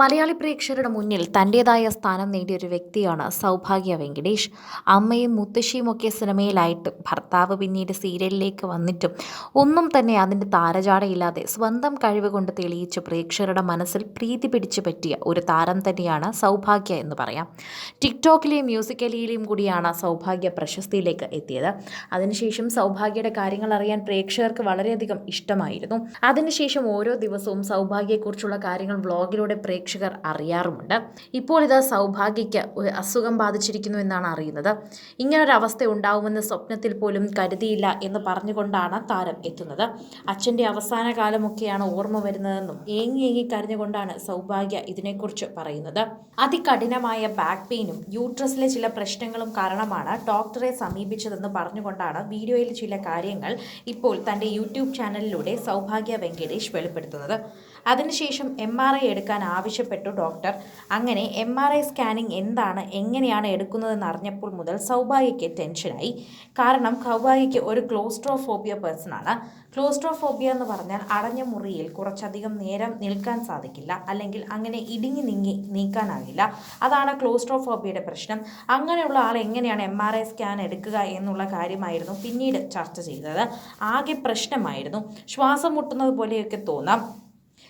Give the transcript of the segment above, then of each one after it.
മലയാളി പ്രേക്ഷകരുടെ മുന്നിൽ തന്റെതായ സ്ഥാനം നേടിയ ഒരു വ്യക്തിയാണ് സൗഭാഗ്യ വെങ്കടേഷ്. അമ്മയും മുത്തശ്ശിയും ഒക്കെ സിനിമയിലായിട്ട് ഭർത്താവ് പിന്നീട് സീരിയലിലേക്ക് വന്നിട്ടും ഒന്നും തന്നെ അതിന്റെ താരജാടയില്ലാതെ സ്വന്തം കഴിവ് കൊണ്ട് തെളിയിച്ച് പ്രേക്ഷകരുടെ മനസ്സിൽ പ്രീതി പിടിച്ചു പറ്റിയ ഒരു താരം തന്നെയാണ് സൗഭാഗ്യ എന്ന് പറയാം. ടിക്ടോക്കിലെയും മ്യൂസിക്കലിയിലെയും കൂടിയാണ് സൗഭാഗ്യ പ്രശസ്തിയിലേക്ക് എത്തിയത്. അതിനുശേഷം സൗഭാഗ്യയുടെ കാര്യങ്ങൾ അറിയാൻ പ്രേക്ഷകർക്ക് വളരെയധികം ഇഷ്ടമായിരുന്നു. അതിനുശേഷം ഓരോ ദിവസവും സൗഭാഗ്യയെക്കുറിച്ചുള്ള കാര്യങ്ങൾ വ്ളോഗിലൂടെ പ്രേക്ഷകർ അറിയാറുമുണ്ട്. ഇപ്പോൾ ഇത് സൗഭാഗ്യയ്ക്ക് ഒരു അസുഖം ബാധിച്ചിരിക്കുന്നു എന്നാണ് അറിയുന്നത്. ഇങ്ങനൊരവസ്ഥ ഉണ്ടാവുമെന്ന് സ്വപ്നത്തിൽ പോലും കരുതിയില്ല എന്ന് പറഞ്ഞുകൊണ്ടാണ് താരം എത്തുന്നത്. അച്ഛന്റെ അവസാന കാലമൊക്കെയാണ് ഓർമ്മ വരുന്നതെന്നും ഏങ്ങി ഏങ്ങി കരഞ്ഞുകൊണ്ടാണ് സൗഭാഗ്യ ഇതിനെക്കുറിച്ച് പറയുന്നത്. അതികഠിനമായ ബാക്ക് പെയിനും യൂട്രസിലെ ചില പ്രശ്നങ്ങളും കാരണമാണ് ഡോക്ടറെ സമീപിച്ചതെന്ന് പറഞ്ഞുകൊണ്ടാണ് വീഡിയോയിൽ ചില കാര്യങ്ങൾ ഇപ്പോൾ തന്റെ യൂട്യൂബ് ചാനലിലൂടെ സൗഭാഗ്യ വെങ്കടേഷ് വെളിപ്പെടുത്തുന്നത്. അതിനുശേഷം എം ആർ ഐ എടുക്കാൻ ആവശ്യപ്പെട്ടു ഡോക്ടർ. അങ്ങനെ എം ആർ ഐ സ്കാനിങ് എന്താണ് എങ്ങനെയാണ് എടുക്കുന്നതെന്ന് അറിഞ്ഞപ്പോൾ മുതൽ സൗഭാഗ്യയ്ക്ക് ടെൻഷനായി കാരണം സൗഭാഗ്യയ്ക്ക് ഒരു ക്ലോസ്ട്രോഫോബിയ പേഴ്സണാണ് ക്ലോസ്ട്രോഫോബിയ എന്ന് പറഞ്ഞാൽ അടഞ്ഞ മുറിയിൽ കുറച്ചധികം നേരം നിൽക്കാൻ സാധിക്കില്ല അല്ലെങ്കിൽ അങ്ങനെ ഇടുങ്ങി നീങ്ങി നീക്കാനാകില്ല. അതാണ് ക്ലോസ്ട്രോഫോബിയയുടെ പ്രശ്നം. അങ്ങനെയുള്ള ആൾ എങ്ങനെയാണ് എം ആർ ഐ സ്കാൻ എടുക്കുക എന്നുള്ള കാര്യമായിരുന്നു പിന്നീട് ചർച്ച ചെയ്തത്. ആകെ പ്രശ്നമായിരുന്നു. ശ്വാസം മുട്ടുന്നത് പോലെയൊക്കെ തോന്നാം.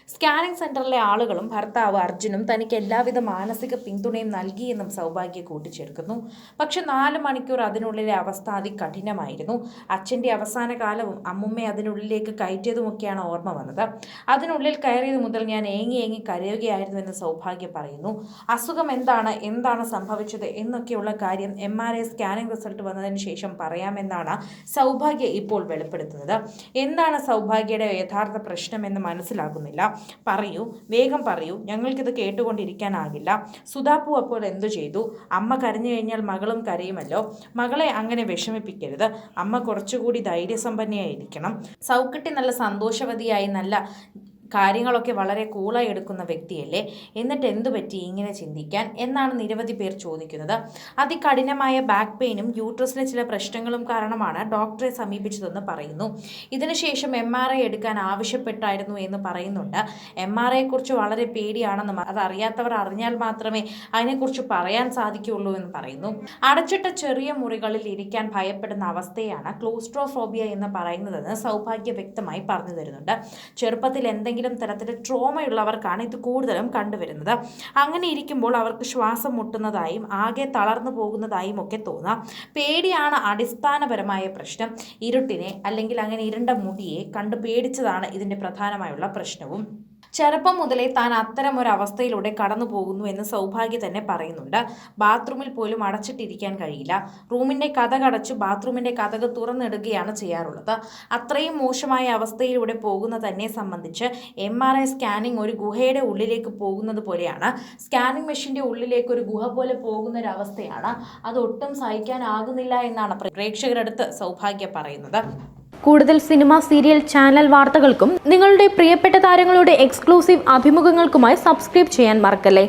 സ്കാനിംഗ് സെന്ററിലെ ആളുകളും ഭർത്താവ് അർജുനും തനിക്ക് എല്ലാവിധ മാനസിക പിന്തുണയും നൽകിയെന്നും സൗഭാഗ്യ കൂട്ടിച്ചേർക്കുന്നു. പക്ഷെ നാല് മണിക്കൂർ അതിനുള്ളിലെ അവസ്ഥ അതികഠിനമായിരുന്നു. അച്ഛന്റെ അവസാന കാലവും അമ്മുമ്മ അതിനുള്ളിലേക്ക് കയറ്റിയതുമൊക്കെയാണ് ഓർമ്മ വന്നത്. അതിനുള്ളിൽ കയറിയത് മുതൽ ഞാൻ ഏങ്ങി ഏങ്ങി കരയുകയായിരുന്നു എന്ന് സൗഭാഗ്യ പറയുന്നു. അസുഖം എന്താണ്? എന്താണ് സംഭവിച്ചത്? എന്നൊക്കെയുള്ള കാര്യം M R I scanning result വന്നതിന് ശേഷം പറയാമെന്നാണ് സൗഭാഗ്യ ഇപ്പോൾ വെളിപ്പെടുത്തുന്നത്. എന്താണ് സൗഭാഗ്യയുടെ യഥാർത്ഥ പ്രശ്നമെന്ന് മനസ്സിലാകുന്നില്ല. പറയൂ വേഗം പറയൂ. ഞങ്ങൾക്കിത് കേട്ടുകൊണ്ടിരിക്കാനാകില്ല. സുധാപ്പു അപ്പോൾ എന്തു ചെയ്തു? അമ്മ കരഞ്ഞു കഴിഞ്ഞാൽ മകളും കരയുമല്ലോ. മകളെ അങ്ങനെ വിഷമിപ്പിക്കരുത്. അമ്മ കുറച്ചുകൂടി ധൈര്യസമ്പന്നയായിരിക്കണം. സൗക്കട്ടി നല്ല സന്തോഷവതിയായി നല്ല കാര്യങ്ങളൊക്കെ വളരെ കൂളായി എടുക്കുന്ന വ്യക്തിയല്ലേ? എന്നിട്ട് എന്തു പറ്റി ഇങ്ങനെ ചിന്തിക്കാൻ? എന്നാണ് നിരവധി പേർ ചോദിക്കുന്നത്. അതികഠിനമായ ബാക്ക് പെയിനും യൂട്രസിലെ ചില പ്രശ്നങ്ങളും കാരണമാണ് ഡോക്ടറെ സമീപിച്ചതെന്ന് പറയുന്നു. ഇതിനുശേഷം എം ആർ ഐ എടുക്കാൻ ആവശ്യപ്പെട്ടായിരുന്നു എന്ന് പറയുന്നുണ്ട്. എം ആർ ഐയെക്കുറിച്ച് വളരെ പേടിയാണെന്നും അതറിയാത്തവർ അറിഞ്ഞാൽ മാത്രമേ അതിനെക്കുറിച്ച് പറയാൻ സാധിക്കുകയുള്ളൂ എന്ന് പറയുന്നു. അടച്ചിട്ട ചെറിയ മുറികളിൽ ഇരിക്കാൻ ഭയപ്പെടുന്ന അവസ്ഥയാണ് ക്ലോസ്ട്രോഫോബിയ എന്ന് പറയുന്നതെന്ന് സൗഭാഗ്യ വ്യക്തമായി പറഞ്ഞു തരുന്നുണ്ട്. ചെറുപ്പത്തിൽ എന്തെങ്കിലും തരത്തിൽ ട്രോമയുള്ളവർക്കാണ് ഇത് കൂടുതലും കണ്ടുവരുന്നത്. അങ്ങനെ ഇരിക്കുമ്പോൾ അവർക്ക് ശ്വാസം മുട്ടുന്നതായും ആകെ തളർന്നു പോകുന്നതായും ഒക്കെ തോന്നാം. പേടിയാണ് അടിസ്ഥാനപരമായ പ്രശ്നം. ഇരുട്ടിനെ അല്ലെങ്കിൽ അങ്ങനെ ഇരുണ്ട മുടിയെ കണ്ട് പേടിച്ചതാണ് ഇതിന്റെ പ്രധാനമായുള്ള പ്രശ്നവും. ചെറുപ്പം മുതലേ താൻ അത്തരം ഒരു അവസ്ഥയിലൂടെ കടന്നു പോകുന്നു എന്ന് സൗഭാഗ്യ തന്നെ പറയുന്നുണ്ട്. ബാത്റൂമിൽ പോലും അടച്ചിട്ടിരിക്കാൻ കഴിയില്ല. റൂമിന്റെ കഥകടച്ച് ബാത്റൂമിന്റെ കഥക് തുറന്നിടുകയാണ് ചെയ്യാറുള്ളത്. അത്രയും മോശമായ അവസ്ഥയിലൂടെ പോകുന്ന തന്നെ സംബന്ധിച്ച് എം ആർ ഐ സ്കാനിങ് ഒരു ഗുഹയുടെ ഉള്ളിലേക്ക് പോകുന്നത് പോലെയാണ്. സ്കാനിങ് മെഷീന്റെ ഉള്ളിലേക്ക് ഒരു ഗുഹ പോലെ പോകുന്ന ഒരു അവസ്ഥയാണ്. അത് ഒട്ടും സഹിക്കാനാകുന്നില്ല എന്നാണ് പ്രേക്ഷകരടുത്ത് സൗഭാഗ്യ പറയുന്നത്. കൂടുതൽ സിനിമ സീരിയൽ ചാനൽ വാർത്തകൾക്കും നിങ്ങളുടെ പ്രിയപ്പെട്ട താരങ്ങളുടെ എക്സ്ക്ലൂസീവ് അഭിമുഖങ്ങൾക്കുമായി സബ്സ്ക്രൈബ് ചെയ്യാൻ മറക്കല്ലേ?